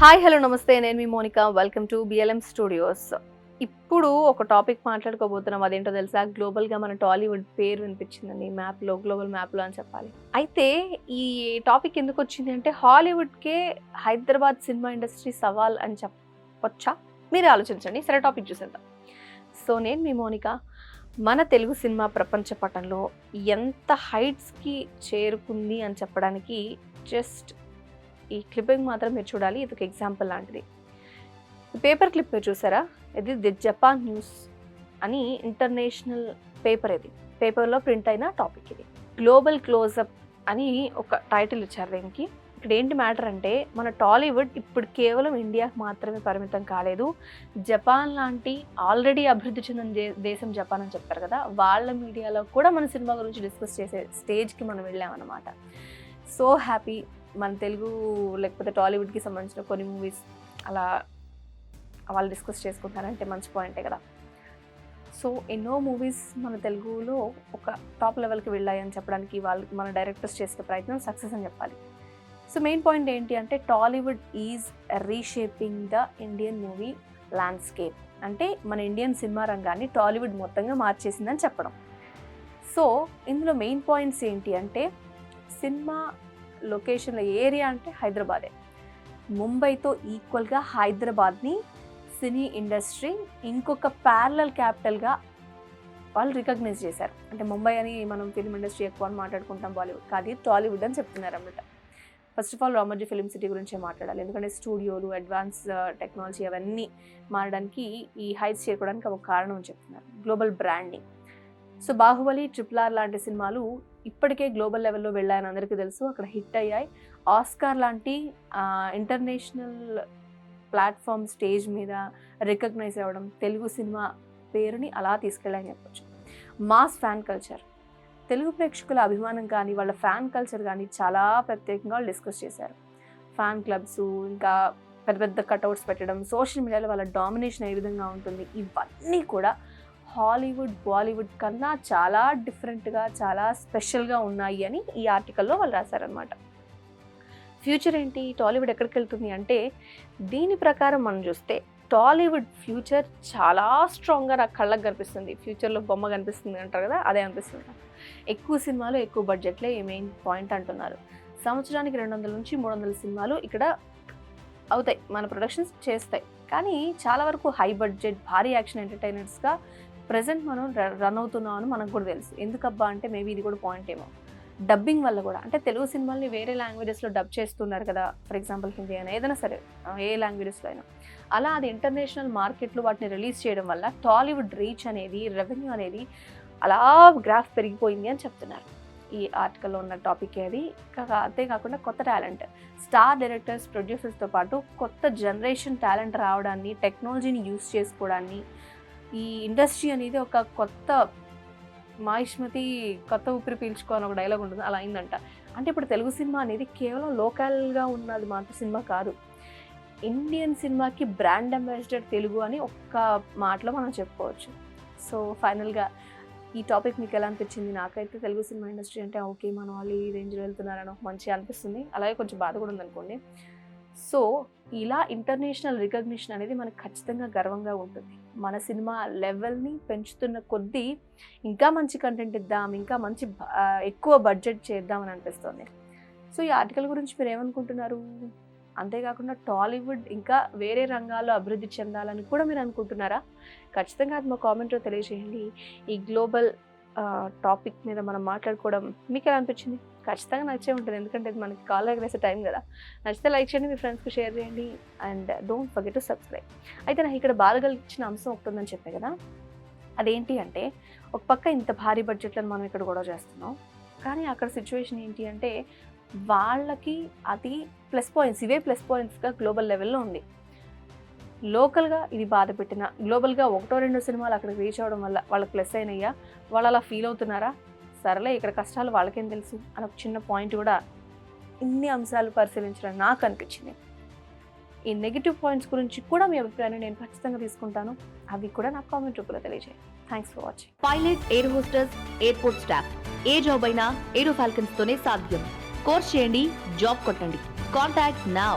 Hi hello namaste. నేను మీ Monika. Welcome to BLM studios ఇప్పుడు ఒక టాపిక్ మాట్లాడుకోబోతున్నాం. అదేంటో తెలుసా? గ్లోబల్గా మన టాలీవుడ్ పేరు వినిపించిందండి. మ్యాప్లో గ్లోబల్ మ్యాప్లో అని చెప్పాలి. అయితే ఈ టాపిక్ ఎందుకు వచ్చింది అంటే హాలీవుడ్కే హైదరాబాద్ సినిమా ఇండస్ట్రీ సవాల్ అని చెప్పొచ్చా? మీరే ఆలోచించండి. సరే టాపిక్ చూసేద్దాం. సో నేను మీ మోనిక. మన తెలుగు సినిమా ప్రపంచ పటంలో ఎంత హైట్స్కి చేరుకుంది అని చెప్పడానికి జస్ట్ ఈ క్లిప్పింగ్ మాత్రం మీరు చూడాలి. ఇది ఒక ఎగ్జాంపుల్ లాంటిది పేపర్ క్లిప్ మీరు చూసారా? ఇది ది జపాన్ న్యూస్ అని ఇంటర్నేషనల్ పేపర్ ఇది. పేపర్లో ప్రింట్ అయిన టాపిక్ ఇది. గ్లోబల్ క్లోజప్ అని ఒక టైటిల్ ఇచ్చారు దీనికి. ఇక్కడ ఏంటి మ్యాటర్ అంటే మన టాలీవుడ్ ఇప్పుడు కేవలం ఇండియాకి మాత్రమే పరిమితం కాలేదు. జపాన్ లాంటి ఆల్రెడీ అభివృద్ధి చెందిన దే- దేశం జపాన్ అని చెప్తారు కదా? వాళ్ళ మీడియాలో కూడా మన సినిమా గురించి డిస్కస్ చేసే స్టేజ్కి మనం వెళ్ళామన్నమాట. సో హ్యాపీ మన తెలుగు లేకపోతే టాలీవుడ్కి సంబంధించిన కొన్ని మూవీస్ అలా వాళ్ళు డిస్కస్ చేసుకుంటారంటే మంచి పాయింటే కదా. సో ఎన్నో మూవీస్ మన తెలుగులో ఒక టాప్ లెవెల్కి వెళ్ళాయని చెప్పడానికి వాళ్ళు మన డైరెక్టర్స్ చేసే ప్రయత్నం సక్సెస్ అని చెప్పాలి. సో మెయిన్ పాయింట్ ఏంటి అంటే Tollywood is reshaping the Indian movie landscape అంటే మన ఇండియన్ సినిమా రంగాన్ని టాలీవుడ్ మొత్తంగా మార్చేసిందని చెప్పడం. సో ఇందులో మెయిన్ పాయింట్స్ ఏంటి అంటే సినిమా లొకేషన్ల ఏరియా అంటే హైదరాబాదే. ముంబైతో ఈక్వల్గా హైదరాబాద్ని సినీ ఇండస్ట్రీ ఇంకొక ప్యారలల్ క్యాపిటల్గా వాళ్ళు రికగ్నైజ్ చేశారు. అంటే ముంబై అని మనం ఫిల్మ్ ఇండస్ట్రీ ఎక్కువ అని మాట్లాడుకుంటాం బాలీవుడ్ కానీ టాలీవుడ్ అని చెప్తున్నారు అన్నమాట first of all Ramoji Film City గురించే మాట్లాడాలి. ఎందుకంటే స్టూడియోలు అడ్వాన్స్ uh, టెక్నాలజీ అవన్నీ మారడానికి ఈ హైట్స్ చేరుకోవడానికి ఒక కారణం చెప్తున్నారు. Global branding so Baahubali triple R లాంటి సినిమాలు ఇప్పటికే గ్లోబల్ లెవెల్లో వెళ్ళాయని అందరికీ తెలుసు. అక్కడ హిట్ అయ్యాయి. ఆస్కార్ లాంటి ఇంటర్నేషనల్ ప్లాట్ఫామ్ స్టేజ్ మీద రికగ్నైజ్ అవ్వడం తెలుగు సినిమా పేరుని అలా తీసుకెళ్ళాయని చెప్పొచ్చు. Mass fan culture. తెలుగు ప్రేక్షకుల అభిమానం కానీ వాళ్ళ ఫ్యాన్ కల్చర్ కానీ చాలా ప్రత్యేకంగా వాళ్ళు డిస్కస్ చేశారు. ఫ్యాన్ క్లబ్స్ ఇంకా పెద్ద పెద్ద కట్అవుట్స్ పెట్టడం సోషల్ మీడియాలో వాళ్ళ డామినేషన్ ఏ విధంగా ఉంటుంది ఇవన్నీ కూడా హాలీవుడ్ బాలీవుడ్ కన్నా చాలా డిఫరెంట్గా చాలా స్పెషల్గా ఉన్నాయి అని ఈ ఆర్టికల్లో వాళ్ళు రాశారనమాట ఫ్యూచర్ ఏంటి? టాలీవుడ్ ఎక్కడికి వెళ్తుంది అంటే దీని ప్రకారం మనం చూస్తే టాలీవుడ్ ఫ్యూచర్ చాలా స్ట్రాంగ్గా నాకు కళ్ళకు కనిపిస్తుంది. ఫ్యూచర్లో బొమ్మ కనిపిస్తుంది అంటారు కదా అదే అనిపిస్తుంది ఎక్కువ సినిమాలు ఎక్కువ బడ్జెట్లే ఈ మెయిన్ పాయింట్ అంటున్నారు. సంవత్సరానికి రెండు వందల నుంచి మూడు వందల సినిమాలు ఇక్కడ అవుతాయి మన ప్రొడక్షన్స్ చేస్తాయి. కానీ చాలా వరకు హై బడ్జెట్ భారీ యాక్షన్ ఎంటర్టైనర్స్గా ప్రజెంట్ మనం రన్ అవుతున్నాం అని మనకు కూడా తెలుసు. ఎందుకబ్బా అంటే మేబీ ఇది కూడా పాయింట్ ఏమో. డబ్బింగ్ వల్ల కూడా. అంటే తెలుగు సినిమాల్ని వేరే లాంగ్వేజెస్లో డబ్ చేస్తున్నారు కదా ఫర్ ఎగ్జాంపుల్ హిందీ అయినా ఏదైనా సరే ఏ లాంగ్వేజెస్లో అయినా. అలా అది ఇంటర్నేషనల్ మార్కెట్లో వాటిని రిలీజ్ చేయడం వల్ల టాలీవుడ్ రీచ్ అనేది రెవెన్యూ అనేది అలా గ్రాఫ్ పెరిగిపోయింది అని చెప్తున్నారు. ఈ ఆర్టికల్లో ఉన్న టాపిక్ అది. అంతేకాకుండా కొత్త టాలెంట్ స్టార్ డైరెక్టర్స్ ప్రొడ్యూసర్స్తో పాటు కొత్త జనరేషన్ టాలెంట్ రావడాన్ని టెక్నాలజీని యూస్ చేసుకోవడాన్ని ఈ ఇండస్ట్రీ అనేది ఒక కొత్త మాయిష్మతి కొత్త ఊపిరి పీల్చుకోని ఒక డైలాగ్ ఉంటుంది. అలా అయిందంట. అంటే ఇప్పుడు తెలుగు సినిమా అనేది కేవలం లోకల్గా ఉన్నది మాత్రం సినిమా కాదు. ఇండియన్ సినిమాకి బ్రాండ్ అంబాసిడర్ తెలుగు అని ఒక్క మాటలో మనం చెప్పుకోవచ్చు. సో ఫైనల్గా ఈ టాపిక్ మీకు ఎలా అనిపించింది? నాకైతే తెలుగు సినిమా ఇండస్ట్రీ అంటే ఓకే మన వాళ్ళు ఈ రేంజ్లో వెళ్తున్నారని ఒక మంచిగా అనిపిస్తుంది. అలాగే కొంచెం బాధ కూడా ఉందనుకోండి. సో ఇలా ఇంటర్నేషనల్ రికగ్నిషన్ అనేది మనకు ఖచ్చితంగా గర్వంగా ఉంటుంది. మన సినిమా లెవెల్ని పెంచుతున్న కొద్దీ ఇంకా మంచి కంటెంట్ ఇద్దాం ఇంకా మంచి ఎక్కువ బడ్జెట్ చేద్దామని అనిపిస్తుంది. సో ఈ ఆర్టికల్ గురించి మీరు ఏమనుకుంటున్నారు? అంతేకాకుండా టాలీవుడ్ ఇంకా వేరే రంగాల్లో అభివృద్ధి చెందాలని కూడా మీరు అనుకుంటున్నారా? ఖచ్చితంగా అది మా కామెంట్లో తెలియజేయండి. ఈ గ్లోబల్ టాపిక్ మీద మనం మాట్లాడుకోవడం మీకు ఎలా అనిపించింది? ఖచ్చితంగా నచ్చే ఉంటుంది. ఎందుకంటే ఇది మనకి కాల్ వేసే టైం కదా. నచ్చితే లైక్ చేయండి మీ ఫ్రెండ్స్కి షేర్ చేయండి and don't forget to subscribe. అయితే నాకు ఇక్కడ బాధ కలిగించిన అంశం ఒకటి ఉందని చెప్పే కదా. అదేంటి అంటే ఒక పక్క ఇంత భారీ బడ్జెట్లను మనం ఇక్కడ గొడవ చేస్తున్నాం. కానీ అక్కడ సిచ్యువేషన్ ఏంటి అంటే వాళ్ళకి అది ప్లస్ పాయింట్స్ ఇవే ప్లస్ పాయింట్స్గా గ్లోబల్ లెవెల్లో ఉంది. లోకల్గా ఇది బాధ పెట్టిన గ్లోబల్గా ఒకటో రెండో సినిమాలు అక్కడికి రీచ్ అవ్వడం వల్ల వాళ్ళకి ప్లస్ అయినయ్యా వాళ్ళు అలా ఫీల్ అవుతున్నారా? సరేలే ఇక్కడ కష్టాలు వాళ్ళకేం తెలుసు అని ఒక చిన్న పాయింట్ కూడా ఇన్ని అంశాలు పరిశీలించడం నాకు అనిపించింది. ఈ నెగిటివ్ పాయింట్స్ గురించి కూడా మీ అభిప్రాయాన్ని నేను ఖచ్చితంగా తీసుకుంటాను. అవి కూడా నాకు కామెంట్ రూపంలో తెలియజేయండి. Thanks for watching pilot air hostess airport staff A job అయినా ఏరో ఫాల్కన్స్ తోనే సాధ్యం. కోర్స్ చేయండి జాబ్ కొట్టండి. Contact now